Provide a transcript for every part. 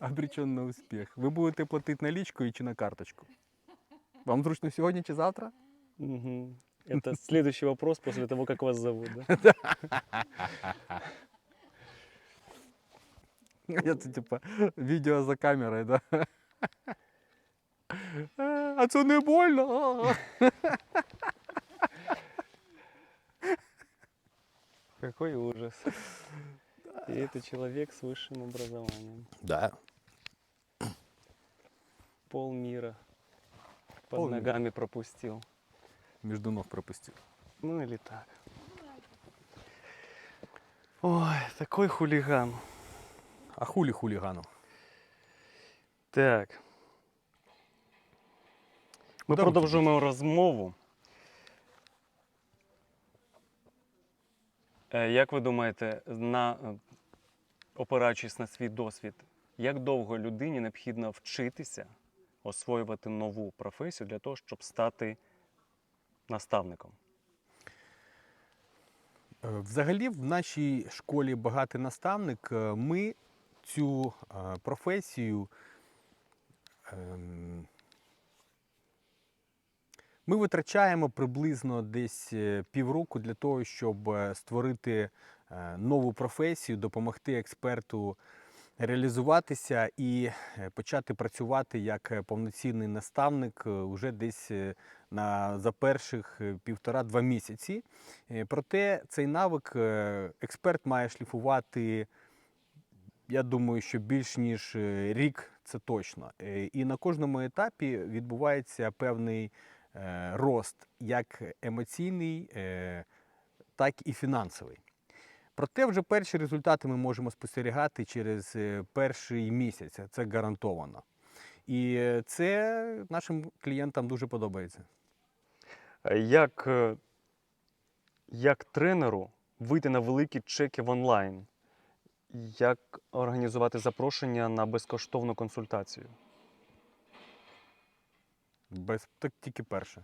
обречен на успіх. Ви будете платити налічкою чи на карточку? Вам зручно сьогодні чи завтра? Мгм. Это следующий вопрос после того, как вас зовут. Да? Я це типа відео за камерою, да? А це не больно. Какой ужас. И это человек с высшим образованием. Да. Пол мира под Полмира. ногами пропустил. Між ног пропустив. Ну или так. Ой, такой хулиган. А хулі хулігану? Так. Ми Даруйте, продовжуємо розмову. Е, Як ви думаєте, на, опираючись на свій досвід, як довго людині необхідно вчитися освоювати нову професію для того, щоб стати наставником? Е, Взагалі, в нашій школі багатий наставник. е, Ми цю е, професію ем, ми витрачаємо приблизно десь півроку для того, щоб створити нову професію, допомогти експерту реалізуватися і е, почати працювати як е, повноцінний наставник е, уже десь е, на за перших е, півтора-два місяці. Е, Проте цей навик е, експерт має шліфувати, я думаю, що більш ніж е, рік це точно. Е, І на кожному етапі відбувається певний е, рост, як емоційний, е, так і фінансовий. Проте вже перші результати ми можемо спостерігати через е, перший місяць. Це гарантовано. І е, це нашим клієнтам дуже подобається. Е, Як, як тренеру вийти на великі чеки в онлайн? Як організувати запрошення на безкоштовну консультацію? Без так тільки перше.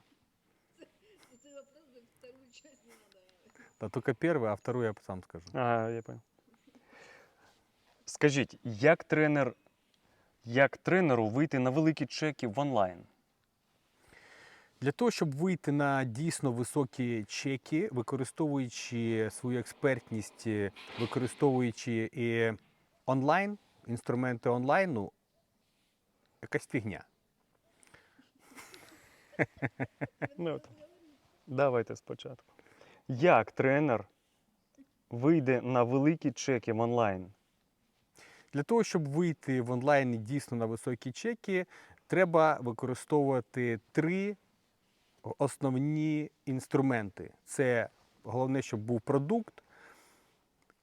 Та тільки перше, а вторую я сам скажу. А, я понял. Скажіть, як тренер, як тренеру вийти на великі чеки в онлайн? Для того, щоб вийти на дійсно високі чеки, використовуючи свою експертність, е, використовуючи і онлайн, інструменти онлайну, якась фігня. Ну. Давайте спочатку. Як тренер вийде на великі чеки в онлайн? Для того, щоб вийти в онлайні дійсно на високі чеки, треба використовувати три основні інструменти. Це головне, щоб був продукт,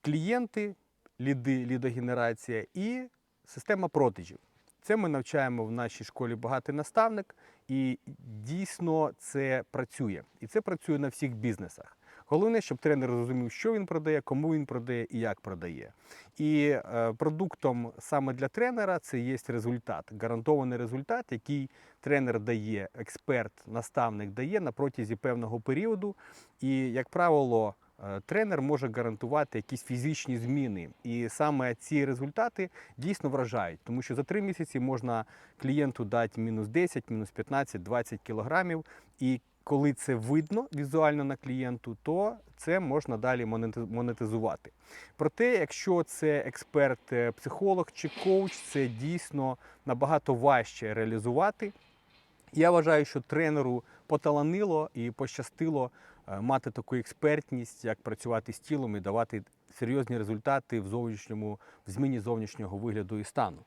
клієнти, ліди, лідогенерація і система продажів. Це ми навчаємо в нашій школі багатий наставник, і дійсно це працює. І це працює на всіх бізнесах. Головне, щоб тренер зрозумів, що він продає, кому він продає і як продає. І е, продуктом саме для тренера це є результат, гарантований результат, який тренер дає, експерт, наставник дає на протязі певного періоду. І, як правило, е, тренер може гарантувати якісь фізичні зміни. І саме ці результати дійсно вражають, тому що за три місяці можна клієнту дати мінус 10, мінус 15, 20 кілограмів. І коли це видно візуально на клієнту, то це можна далі монетизувати. Проте, якщо це експерт, е, психолог чи коуч, це дійсно набагато важче реалізувати. Я вважаю, що тренеру поталанило і пощастило е, мати таку експертність, як працювати з тілом і давати серйозні результати в зовнішньому в зміні зовнішнього вигляду і стану.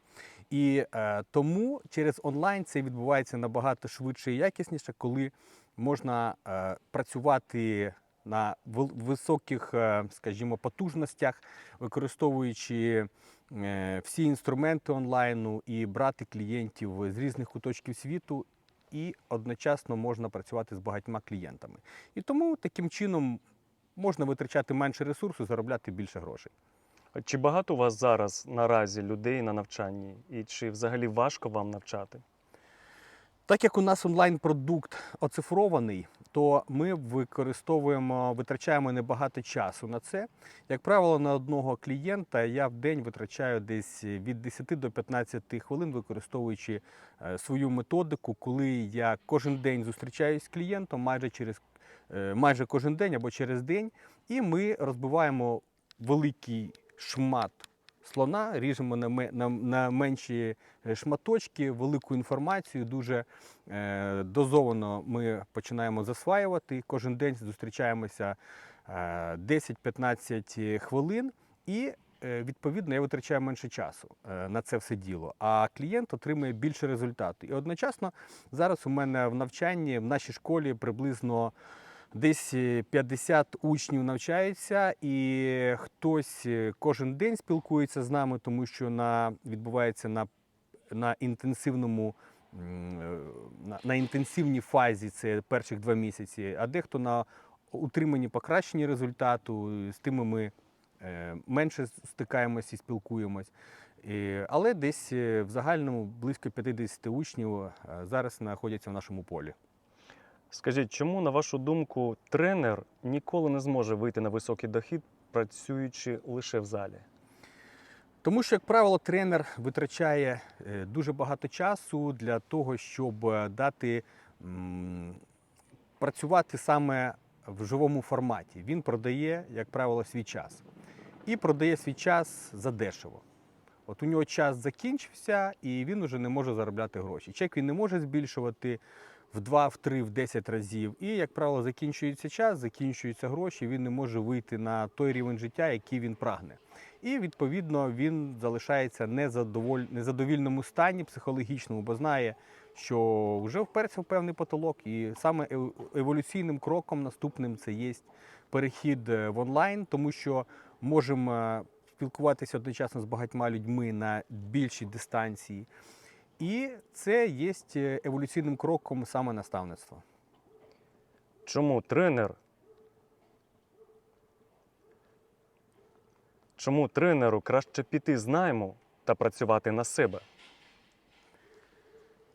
І е, тому через онлайн це відбувається набагато швидше і якісніше, коли можна е, працювати на високих, е, скажімо, потужностях, використовуючи е, всі інструменти онлайну і брати клієнтів з різних куточків світу, і одночасно можна працювати з багатьма клієнтами. І тому таким чином можна витрачати менше ресурсу, заробляти більше грошей. Чи багато у вас зараз наразі людей на навчанні? І чи взагалі важко вам навчати? Так як у нас онлайн-продукт оцифрований, то ми використовуємо, витрачаємо небагато часу на це. Як правило, на одного клієнта я в день витрачаю десь від 10 до 15 хвилин, використовуючи е, свою методику, коли я кожен день зустрічаюсь з клієнтом майже через е, майже кожен день або через день, і ми розбиваємо великий шмат слона, ріжемо на, менші е, шматочки, велику інформацію. Дуже е, дозовано ми починаємо засваювати. Кожен день зустрічаємося е, 10-15 хвилин, і е, відповідно я витрачаю менше часу е, на це все діло. А клієнт отримує більше результату. І одночасно зараз у мене в навчанні в нашій школі приблизно. Десь е, 50 учнів навчаються, і хтось е, кожен день спілкується з нами, тому що на, відбувається на, на інтенсивному е, на, на інтенсивній фазі це перших два місяці, а дехто на утриманні покращенні результату. З тими ми е, менше стикаємось і спілкуємось. І, але десь е, в загальному близько 50 учнів е, зараз знаходяться в нашому полі. Скажіть, чому, на вашу думку, тренер ніколи не зможе вийти на високий дохід, працюючи лише в залі? Тому що, як правило, тренер витрачає е, дуже багато часу для того, щоб е, дати працювати саме в живому форматі. Він продає, як правило, свій час. І продає свій час задешево. От у нього час закінчився, і він вже не може заробляти гроші. Чек він не може збільшувати в 2, в 3, в 10 разів. І, як правило, закінчується час, закінчуються гроші, він не може вийти на той рівень життя, який він прагне. І відповідно він залишається незадоволь... незадовільному стані психологічному, бо знає, що вже вперся в певний потолок, і саме еволюційним кроком наступним це є перехід е, в онлайн, тому що можемо е, спілкуватися одночасно з багатьма людьми на більшій дистанції. І це є е, еволюційним кроком саме наставництва. Чому тренер? Чому тренеру краще піти з найму та працювати на себе?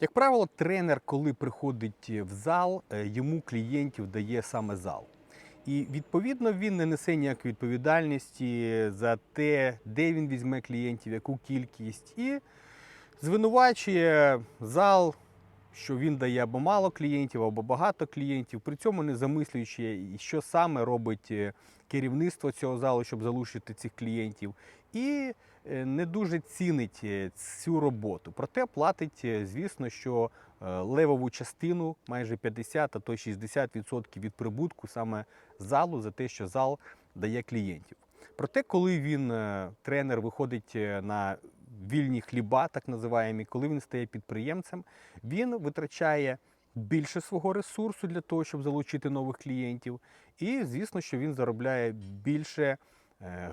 Як правило, тренер, коли приходить в зал, е, йому клієнтів дає саме зал. І відповідно він не несе ніякої відповідальності за те, де він візьме клієнтів, яку кількість, і звинувачує зал, що він дає або мало клієнтів, або багато клієнтів, при цьому не замислюючи, що саме робить е, керівництво цього залу, щоб залучити цих клієнтів. І е, не дуже цінить е, цю роботу. Проте платить, звісно, що левову частину, майже 50, а то 60% від прибутку саме залу за те, що зал дає клієнтів. Проте, коли він, тренер, виходить на вільні хліба, так називаємо, коли він стає підприємцем, він витрачає більше свого ресурсу для того, щоб залучити нових клієнтів. І, звісно, що він заробляє більше е,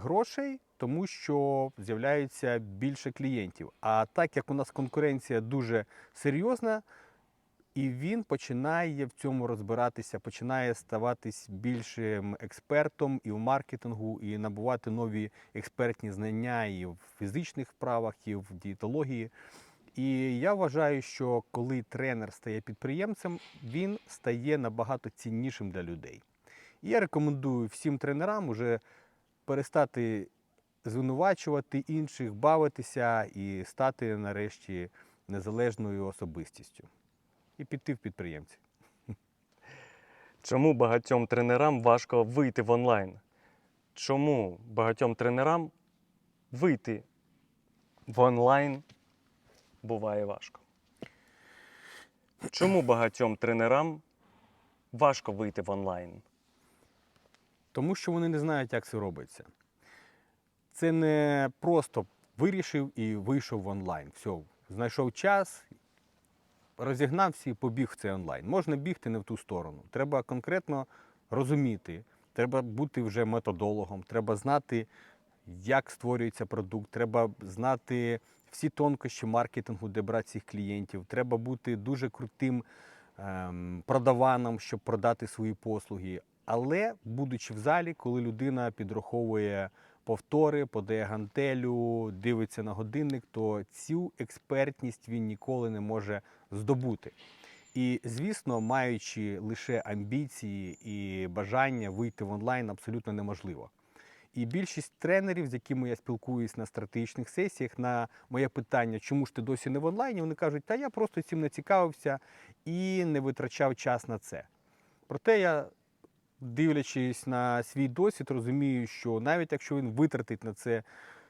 грошей, тому що з'являється більше клієнтів. А так як у нас конкуренція дуже серйозна, і він починає в цьому розбиратися, починає ставатись більшим експертом і в маркетингу, і набувати нові експертні знання і в фізичних вправах, і в дієтології. І я вважаю, що коли тренер стає підприємцем, він стає набагато ціннішим для людей. І я рекомендую всім тренерам уже перестати звинувачувати інших, бавитися і стати нарешті незалежною особистістю і піти в підприємці. Чому багатьом тренерам важко вийти в онлайн? Чому багатьом тренерам вийти в онлайн буває важко? Чому багатьом тренерам важко вийти в онлайн? Тому що вони не знають, як це робиться. Це не просто вирішив і вийшов в онлайн. Все, знайшов час, розігнався і побіг в цей онлайн. Можна бігти не в ту сторону. Треба конкретно розуміти, треба бути вже методологом, треба знати, як створюється продукт, треба знати всі тонкощі маркетингу, де брати цих клієнтів. Треба бути дуже крутим ем, продаваном, щоб продати свої послуги. Але, будучи в залі, коли людина підраховує повтори, подає гантелю, дивиться на годинник, то цю експертність він ніколи не може здобути. І, звісно, маючи лише амбіції і бажання вийти в онлайн абсолютно неможливо. І більшість тренерів, з якими я спілкуюсь на стратегічних сесіях, на моє питання, чому ж ти досі не в онлайні, вони кажуть, та я просто цим не цікавився і не витрачав час на це. Проте я, дивлячись на свій досвід, розумію, що навіть якщо він витратить на це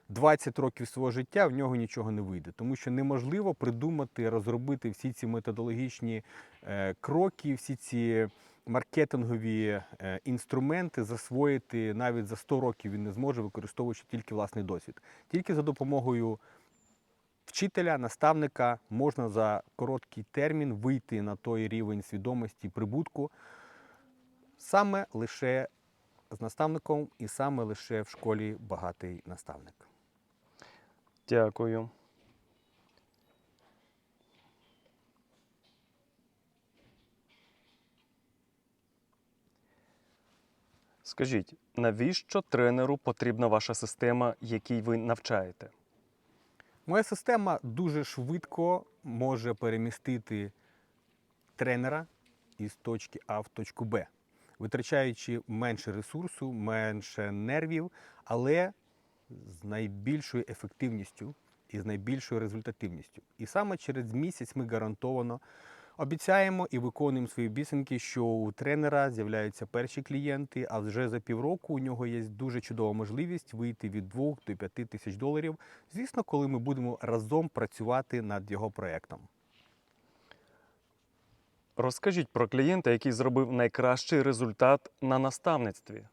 20 років свого життя, в нього нічого не вийде, тому що неможливо придумати, розробити всі ці методологічні е, кроки, всі ці маркетингові е, інструменти засвоїти навіть за 100 років він не зможе, використовуючи тільки власний досвід. Тільки за допомогою вчителя, наставника можна за короткий термін вийти на той рівень свідомості прибутку саме лише з наставником і саме лише в школі багатий наставник. Дякую. Скажіть, навіщо тренеру потрібна ваша система, якій ви навчаєте? Моя система дуже швидко може перемістити тренера із точки А в точку Б, витрачаючи менше ресурсу, менше нервів, але з найбільшою ефективністю і з найбільшою результативністю. І саме через місяць ми гарантовано обіцяємо і виконуємо свої обіцянки, що у тренера з'являються перші клієнти, а вже за півроку у нього є дуже чудова можливість вийти від 2 до 5 тисяч доларів. Звісно, коли ми будемо разом працювати над його проектом. Розкажіть про клієнта, який зробив найкращий результат на наставництві.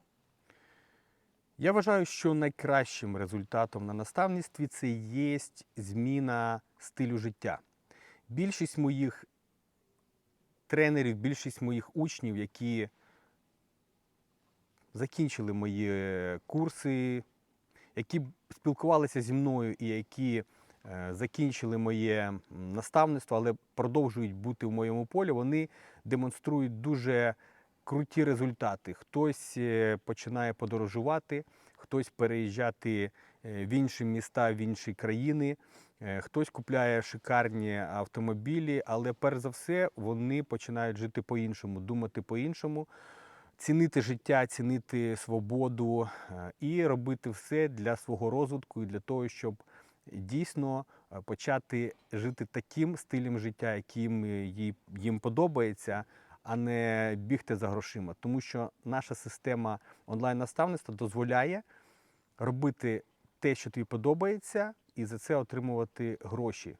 Я вважаю, що найкращим результатом на наставництві це є зміна стилю життя. Більшість моїх тренерів, більшість моїх учнів, які закінчили мої курси, які спілкувалися зі мною і які е, закінчили моє наставництво, але продовжують бути в моєму полі, вони демонструють дуже круті результати. Хтось е, починає подорожувати, хтось переїжджати е, в інші міста, в інші країни, е, хтось купляє шикарні автомобілі, але перш за все вони починають жити по-іншому, думати по-іншому, цінити життя, цінити свободу і робити все для свого розвитку і для того, щоб дійсно почати жити таким стилем життя, яким їм подобається, а не бігти за грошима. Тому що наша система онлайн-наставництва дозволяє робити те, що тобі подобається, і за це отримувати гроші.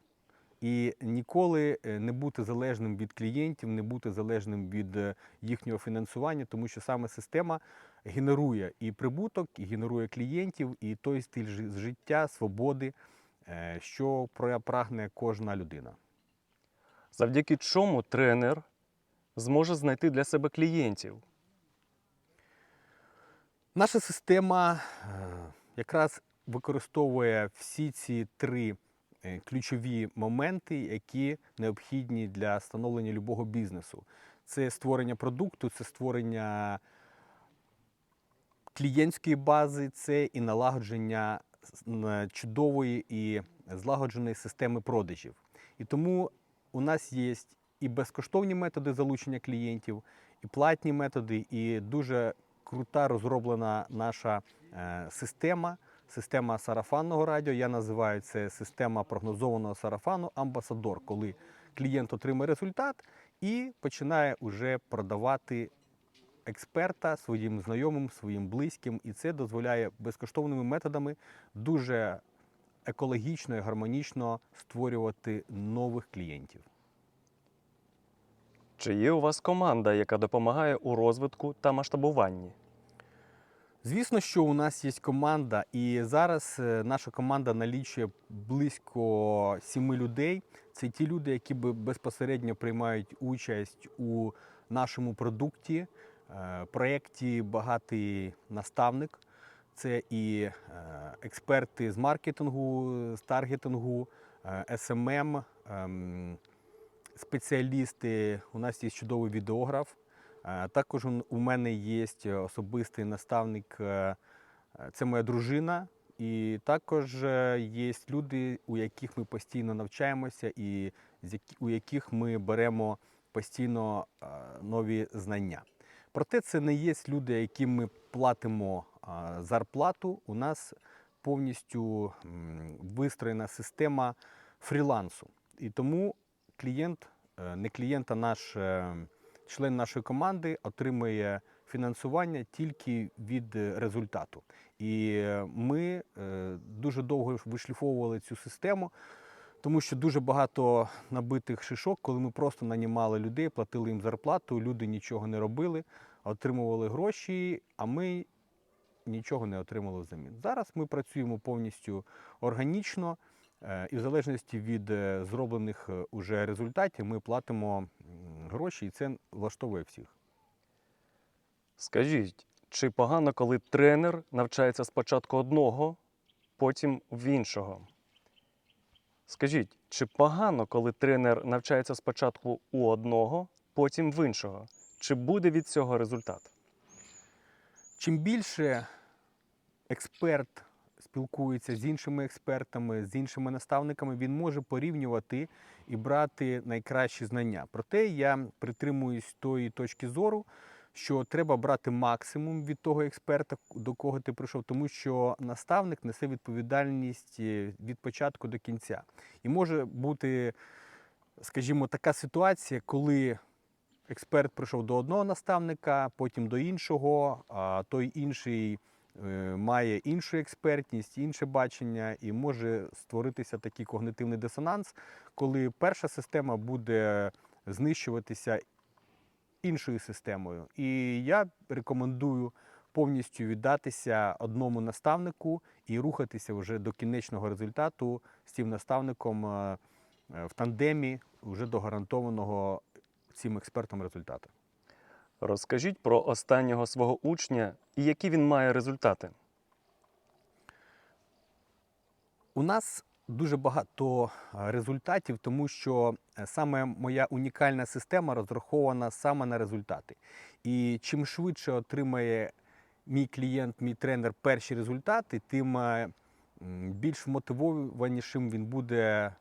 І ніколи е, не бути залежним від клієнтів, не бути залежним від е, їхнього фінансування, тому що саме система генерує і прибуток, і генерує клієнтів, і той стиль жи- життя, свободи, е, що прагне кожна людина. Завдяки чому тренер зможе знайти для себе клієнтів? Наша система е, якраз використовує всі ці три е, ключові моменти, які необхідні для становлення любого бізнесу. Це створення продукту, це створення клієнтської бази, це і налагодження чудової і злагодженої системи продажів. І тому у нас є і безкоштовні методи залучення клієнтів, і платні методи, і дуже крута розроблена наша е, система. Система сарафанного радіо. Я називаю це система прогнозованого сарафану амбасадор, коли клієнт отримує результат і починає уже продавати експерта своїм знайомим, своїм близьким, і це дозволяє безкоштовними методами дуже екологічно і гармонічно створювати нових клієнтів. Чи є у вас команда, яка допомагає у розвитку та масштабуванні? Звісно, що у нас є команда, і зараз е, наша команда налічує близько сіми людей. Це ті люди, які безпосередньо приймають участь у нашому продукті, е, проєкті Багатий наставник. Це і е, експерти з маркетингу, з таргетингу, ем, спеціалісти. У нас є чудовий відеограф. Е, Також у мене є особистий наставник, е, е, це моя дружина. І також е, є люди, у яких ми постійно навчаємося, і у яких ми беремо постійно е, нові знання. Проте це не є люди, яким ми платимо е, зарплату. У нас повністю вистроєна система фрілансу. І тому клієнт, е, не клієнт, а наш е, член нашої команди отримує фінансування тільки від е, результату. І ми дуже довго вишліфовували цю систему, тому що дуже багато набитих шишок, коли ми просто нанімали людей, платили їм зарплату, люди нічого не робили, отримували гроші, а ми нічого не отримали взамін. Зараз ми працюємо повністю органічно, і в залежності від е, зроблених е, уже результатів ми платимо гроші, і це влаштовує всіх. Скажіть, чи погано, коли тренер навчається спочатку одного, потім в іншого? Скажіть, чи погано, коли тренер навчається спочатку у одного, потім в іншого? Чи буде від цього результат? Чим більше експерт спілкується з іншими експертами, з іншими наставниками, він може порівнювати і брати найкращі знання. Проте я притримуюсь тої точки зору, що треба брати максимум від того експерта, до кого ти прийшов, тому що наставник несе відповідальність е, від початку до кінця. І може бути, скажімо, така ситуація, коли експерт прийшов до одного наставника, потім до іншого, а той інший має іншу експертність, інше бачення, і може створитися такий когнитивний дисонанс, коли перша система буде знищуватися іншою системою. І я рекомендую повністю віддатися одному наставнику і рухатися вже до кінечного результату з цим наставником е, е, в тандемі, вже до гарантованого цим експертом результату. Розкажіть про останнього свого учня і які він має результати. У нас дуже багато е, результатів, тому що е, саме моя унікальна система розрахована саме на результати. І чим швидше отримає мій клієнт, мій тренер перші результати, тим е, більш мотивованішим він буде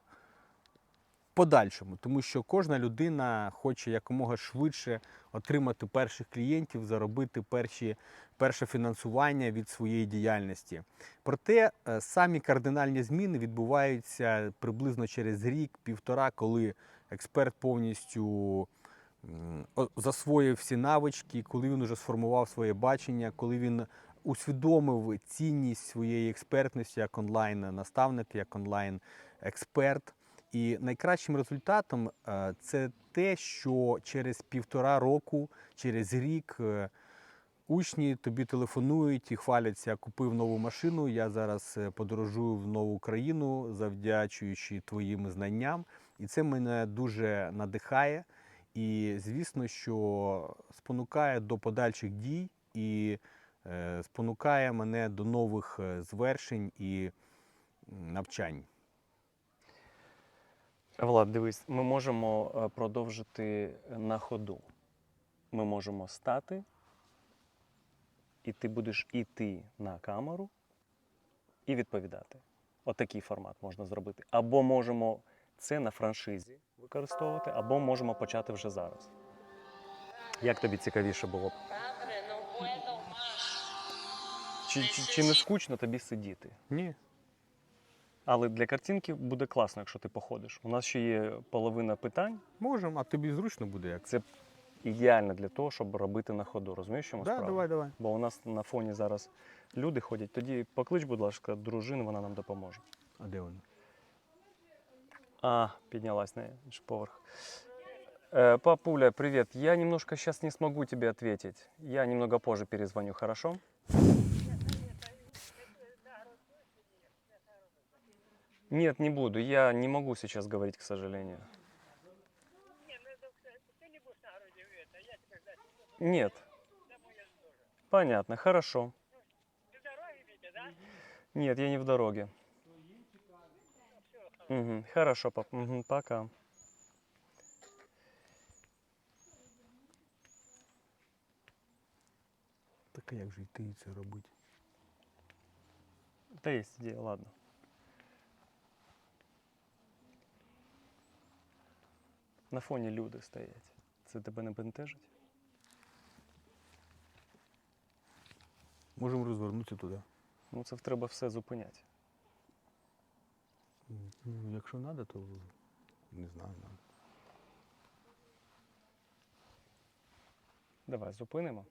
подальшому, тому що кожна людина хоче якомога швидше отримати перших клієнтів, заробити перші, перше фінансування від своєї діяльності. Проте е, самі кардинальні зміни відбуваються приблизно через рік-півтора, коли експерт повністю засвоїв всі навички, коли він уже сформував своє бачення, коли він усвідомив цінність своєї експертності як онлайн-наставник, як онлайн-експерт. І найкращим результатом е, це те, що через півтора року, через рік е, учні тобі телефонують і хваляться, купив нову машину. Я зараз е, подорожую в нову країну, завдячуючи твоїм знанням. І це мене дуже надихає. І звісно, що спонукає до подальших дій і спонукає мене до нових звершень і навчань. Влад, дивись, ми можемо е, продовжити на ходу. Ми можемо стати, і ти будеш іти на камеру і відповідати. Отакий формат можна зробити. Або можемо це на франшизі використовувати, або можемо почати вже зараз. Як тобі цікавіше було б? Чи, чи, чи не скучно тобі сидіти? Ні. Але для картинки буде класно, якщо ти походиш. У нас ще є половина питань. Можемо, а тобі зручно буде як. Це ідеально для того, щоб робити на ходу. Розумієш, чому Да, справа? давай, давай. Бо у нас на фоні зараз люди ходять. Тоді поклич, будь ласка, дружину, вона нам допоможе. А де вони? А, піднялась на поверх. Э, папуля, привет. Я немножко сейчас не смогу тебе ответить. Я немного позже перезвоню, хорошо? Нет, не буду. Я не могу сейчас говорить, к сожалению. Нет. Понятно, хорошо. Нет, я не в дороге. Мгм, Хорошо, пап. Мгм, Пока. Так а як же йти і це робити? Да есть идея, ладно. На фоні люди стоять. Це тебе не бентежить? Можемо розвернутися туди. Ну, це треба все зупиняти. Ну, якщо треба, то не знаю. Давай зупинимо.